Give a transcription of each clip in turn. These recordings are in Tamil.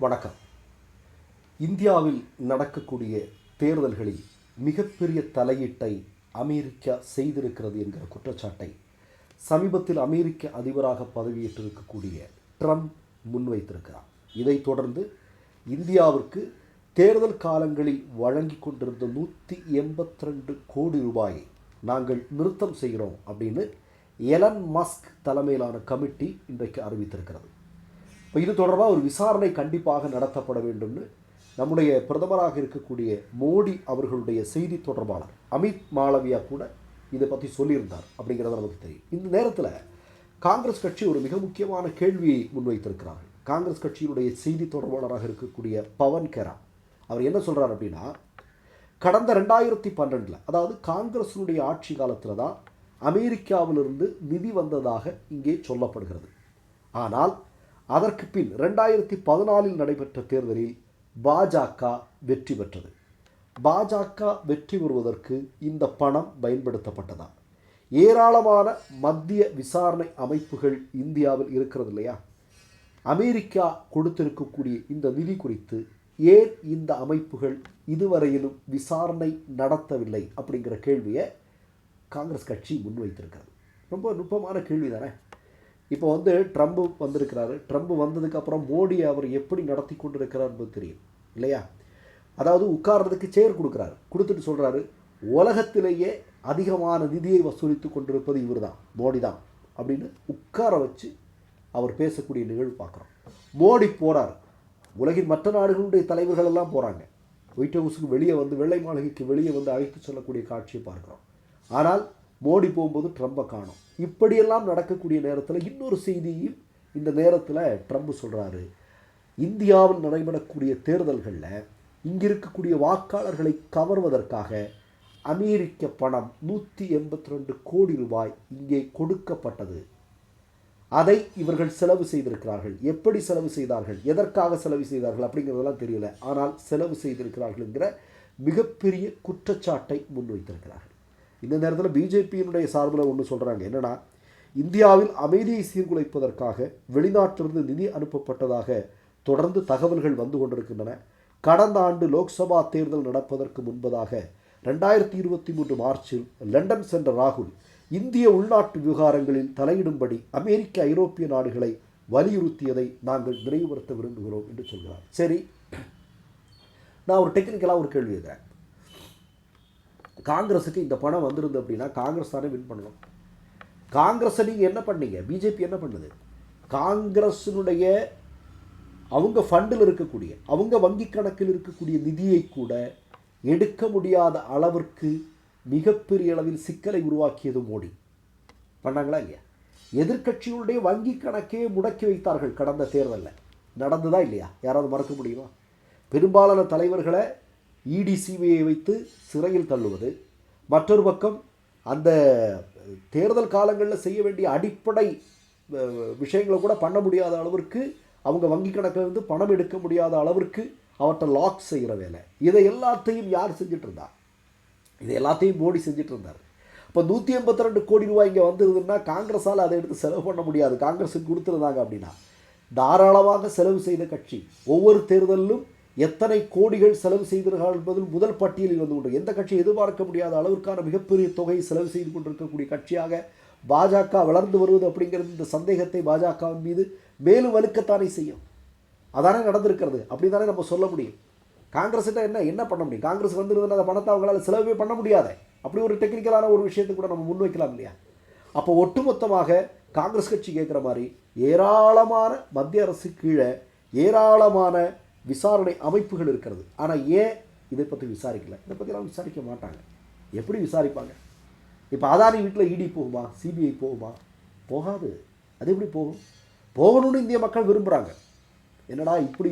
வணக்கம். இந்தியாவில் நடக்கக்கூடிய தேர்தல்களில் மிகப்பெரிய தலையீட்டை அமெரிக்கா செய்திருக்கிறது என்கிற குற்றச்சாட்டை சமீபத்தில் அமெரிக்க அதிபராக பதவியேற்றிருக்கக்கூடிய ட்ரம்ப் முன்வைத்திருக்கிறார். இதைத் தொடர்ந்து இந்தியாவிற்கு தேர்தல் காலங்களில் வழங்கி கொண்டிருந்த நூற்றி எண்பத்தி ரெண்டு கோடி ரூபாயை நாங்கள் நிறுத்தம் செய்கிறோம் அப்படின்னு எலன் மஸ்க் தலைமையிலான கமிட்டி இன்றைக்கு அறிவித்திருக்கிறது. இப்போ இது தொடர்பாக ஒரு விசாரணை கண்டிப்பாக நடத்தப்பட வேண்டும்னு நம்முடைய பிரதமராக இருக்கக்கூடிய மோடி அவர்களுடைய செய்தி தொடர்பாளர் அமித் மாளவியா கூட இதை பற்றி சொல்லியிருந்தார் அப்படிங்கிறது நமக்கு தெரியும். இந்த நேரத்தில் காங்கிரஸ் கட்சி ஒரு மிக முக்கியமான கேள்வியை முன்வைத்திருக்கிறார்கள். காங்கிரஸ் கட்சியினுடைய செய்தி தொடர்பாளராக இருக்கக்கூடிய பவன் கெரா. அவர் என்ன சொல்கிறார் அப்படின்னா கடந்த ரெண்டாயிரத்தி பன்னெண்டில் அதாவது காங்கிரஸினுடைய ஆட்சி காலத்தில் தான் அமெரிக்காவிலிருந்து நிதி வந்ததாக இங்கே சொல்லப்படுகிறது. ஆனால் அதற்கு பின் ரெண்டாயிரத்தி பதினாலில் நடைபெற்ற தேர்தலில் பாஜக வெற்றி பெற்றது. பாஜக வெற்றி பெறுவதற்கு இந்த பணம் பயன்படுத்தப்பட்டதா? ஏராளமான மத்திய விசாரணை அமைப்புகள் இந்தியாவில் இருக்கிறது இல்லையா? அமெரிக்கா கொடுத்திருக்கக்கூடிய இந்த நிதி குறித்து ஏன் இந்த அமைப்புகள் இதுவரையிலும் விசாரணை நடத்தவில்லை அப்படிங்கிற கேள்வியை காங்கிரஸ் கட்சி முன்வைத்திருக்கிறது. ரொம்ப நுட்பமான கேள்வி தானே இப்போ வந்து ட்ரம்ப் வந்திருக்கிறாரு. ட்ரம்ப் வந்ததுக்கப்புறம் மோடி அவர் எப்படி நடத்தி கொண்டிருக்கிறார் என்பது தெரியும். இல்லையா? அதாவது உட்கார்றதுக்கு சேர் கொடுக்குறாரு. கொடுத்துட்டு சொல்கிறாரு உலகத்திலேயே அதிகமான நிதியை வசூலித்து கொண்டிருப்பது இவர் தான் மோடி தான். அப்படின்னு உட்கார வச்சு அவர் பேசக்கூடிய நிகழ்வு பார்க்குறோம். மோடி போகிறார் உலகின் மற்ற நாடுகளுடைய தலைவர்கள் எல்லாம் போகிறாங்க ஒயிட் ஹவுஸுக்கு வெளியே வந்து வெள்ளை மாளிகைக்கு வெளியே வந்து அழைத்து செல்லக்கூடிய காட்சியை பார்க்குறோம். ஆனால் மோடி போகும்போது ட்ரம்பை காணும். இப்படியெல்லாம் நடக்கக்கூடிய நேரத்தில் இன்னொரு செய்தியும் இந்த நேரத்தில் ட்ரம்ப் சொல்கிறாரு இந்தியாவில் நடைபெறக்கூடிய தேர்தல்களில் இங்கே இருக்கக்கூடிய வாக்காளர்களை கவர்வதற்காக அமெரிக்க பணம் நூற்றி எண்பத்தி ரெண்டு கோடி ரூபாய் இங்கே கொடுக்கப்பட்டது. அதை இவர்கள் செலவு செய்திருக்கிறார்கள். எப்படி செலவு செய்தார்கள்? எதற்காக செலவு செய்தார்கள் அப்படிங்கிறதெல்லாம் தெரியல. ஆனால் செலவு செய்திருக்கிறார்கள் என்கிற மிகப்பெரிய குற்றச்சாட்டை முன்வைத்திருக்கிறார்கள். இந்த நேரத்தில் பிஜேபியினுடைய சார்பில் ஒன்று சொல்கிறாங்க என்னென்னா இந்தியாவில் அமைதியை சீர்குலைப்பதற்காக வெளிநாட்டிலிருந்து நிதி அனுப்பப்பட்டதாக தொடர்ந்து தகவல்கள் வந்து கொண்டிருக்கின்றன. கடந்த ஆண்டு லோக்சபா தேர்தல் நடப்பதற்கு முன்பதாக ரெண்டாயிரத்தி இருபத்தி மூன்று மார்ச்சில் லண்டன் சென்ற ராகுல் இந்திய உள்நாட்டு விவகாரங்களில் தலையிடும்படி அமெரிக்க ஐரோப்பிய நாடுகளை வலியுறுத்தியதை நாங்கள் நிறைவுபடுத்த விரும்புகிறோம் என்று சொல்கிறார். சரி நான் ஒரு டெக்னிக்கலாக ஒரு கேள்வி கேட்குறேன் காங்கிரஸுக்கு இந்த பணம் வந்திருந்து அப்படின்னா காங்கிரஸ் தானே வின் பண்ணணும். காங்கிரஸை நீங்கள் என்ன பண்ணீங்க? பிஜேபி என்ன பண்ணுது? காங்கிரஸினுடைய அவங்க ஃபண்டில் இருக்கக்கூடிய அவங்க வங்கி கணக்கில் இருக்கக்கூடிய நிதியை கூட எடுக்க முடியாத அளவிற்கு மிகப்பெரிய அளவில் சிக்கலை உருவாக்கியது மோடி. பண்ணாங்களா இல்லையா? எதிர்கட்சிகளுடைய வங்கி கணக்கே முடக்கி வைத்தார்கள் கடந்த தேர்தலில். நடந்ததா இல்லையா? யாராவது மறக்க முடியுமா? பெரும்பாலான தலைவர்களை இடி சிபிஐ வைத்து சிறையில் தள்ளுவது. மற்றொரு பக்கம் அந்த தேர்தல் காலங்களில் செய்ய வேண்டிய அடிப்படை விஷயங்களை கூட பண்ண முடியாத அளவிற்கு அவங்க வங்கி கணக்கிலிருந்து பணம் எடுக்க முடியாத அளவிற்கு அவற்றை லாக் செய்கிற வேலை. இதை எல்லாத்தையும் யார் செஞ்சுட்டு இருந்தா இது எல்லாத்தையும் மோடி செஞ்சுட்டு இருந்தார் இப்போ நூற்றி எண்பத்தி ரெண்டு கோடி ரூபாய் இங்கே வந்திருதுன்னா காங்கிரஸால் அதை எடுத்து செலவு பண்ண முடியாது. காங்கிரஸுக்கு கொடுத்துருந்தாங்க அப்படின்னா தாராளமாக செலவு செய்த கட்சி ஒவ்வொரு தேர்தலிலும் எத்தனை கோடிகள் செலவு செய்திருக்கிறார்கள் என்பதில் முதல் பட்டியலில் வந்து கொண்டு எந்த கட்சி எதிர்பார்க்க முடியாத அளவிற்கான மிகப்பெரிய தொகை செலவு செய்து கொண்டிருக்கக்கூடிய கட்சியாக பாஜக வளர்ந்து வருவது அப்படிங்கிறது இந்த சந்தேகத்தை பாஜகவின் மீது மேலும் வலுக்கத்தானே செய்யும். அதானே நடந்திருக்கிறது. அப்படி தானே நம்ம சொல்ல முடியும். காங்கிரஸ்கிட்ட என்ன என்ன பண்ண முடியும்? காங்கிரஸ் வந்திருந்தா அந்த பணத்தை அவங்களால செலவே பண்ண முடியாத. அப்படி ஒரு டெக்னிக்கலான ஒரு விஷயத்தை கூட நம்ம முன்வைக்கலாம் இல்லையா? அப்போ ஒட்டுமொத்தமாக காங்கிரஸ் கட்சி கேட்குற மாதிரி ஏராளமான மத்திய அரசு கீழே ஏராளமான விசாரணை அமைப்புகள் இருக்கிறது. ஆனால் ஏன் இதை பற்றி விசாரிக்கல? இதை பற்றிலாம் விசாரிக்க மாட்டாங்க. எப்படி விசாரிப்பாங்க? இப்போ அதானி வீட்டில் இடி போகுமா? சிபிஐ போகுமா? போகாது. அது எப்படி போகும்? போகணும்னு இந்திய மக்கள் விரும்புகிறாங்க என்னடா இப்படி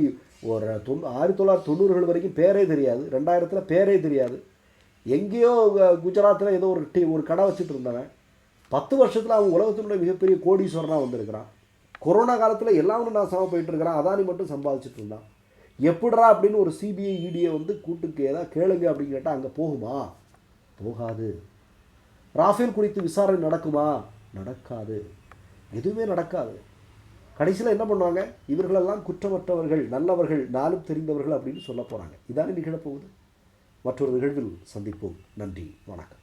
ஒரு தொண்ணூ ஆயிரத்தி தொள்ளாயிரத்தி தொண்ணூறுகள் வரைக்கும் பேரே தெரியாது. ரெண்டாயிரத்தில் பேரே தெரியாது. எங்கேயோ குஜராத்தில் ஏதோ ஒரு டீ ஒரு கடை வச்சுட்டு இருந்தவன். பத்து வருஷத்தில் அவன் உலகத்தினுடைய மிகப்பெரிய கோடீஸ்வரனாக வந்திருக்கிறான். கொரோனா காலத்தில் எல்லாமே நான் சம போயிட்டு இருக்கிறான். அதானி மட்டும் சம்பாதிச்சுட்டு இருந்தான். எப்படிடா அப்படின்னு ஒரு சிபிஐ இடியை வந்து கூட்டுக்கு ஏதாவது கேளுங்க அப்படின்னு கேட்டால் அங்கே போகுமா? போகாது. ராஃபேல் குறித்து விசாரணை நடக்குமா? நடக்காது. எதுவுமே நடக்காது. கடைசியில் என்ன பண்ணுவாங்க? இவர்களெல்லாம் குற்றமற்றவர்கள் நல்லவர்கள் நாளும் தெரிந்தவர்கள் அப்படின்னு சொல்ல போகிறாங்க இதானே நிகழப்போகுது மற்றொரு நிகழ்வில் சந்திப்போம். நன்றி. வணக்கம்.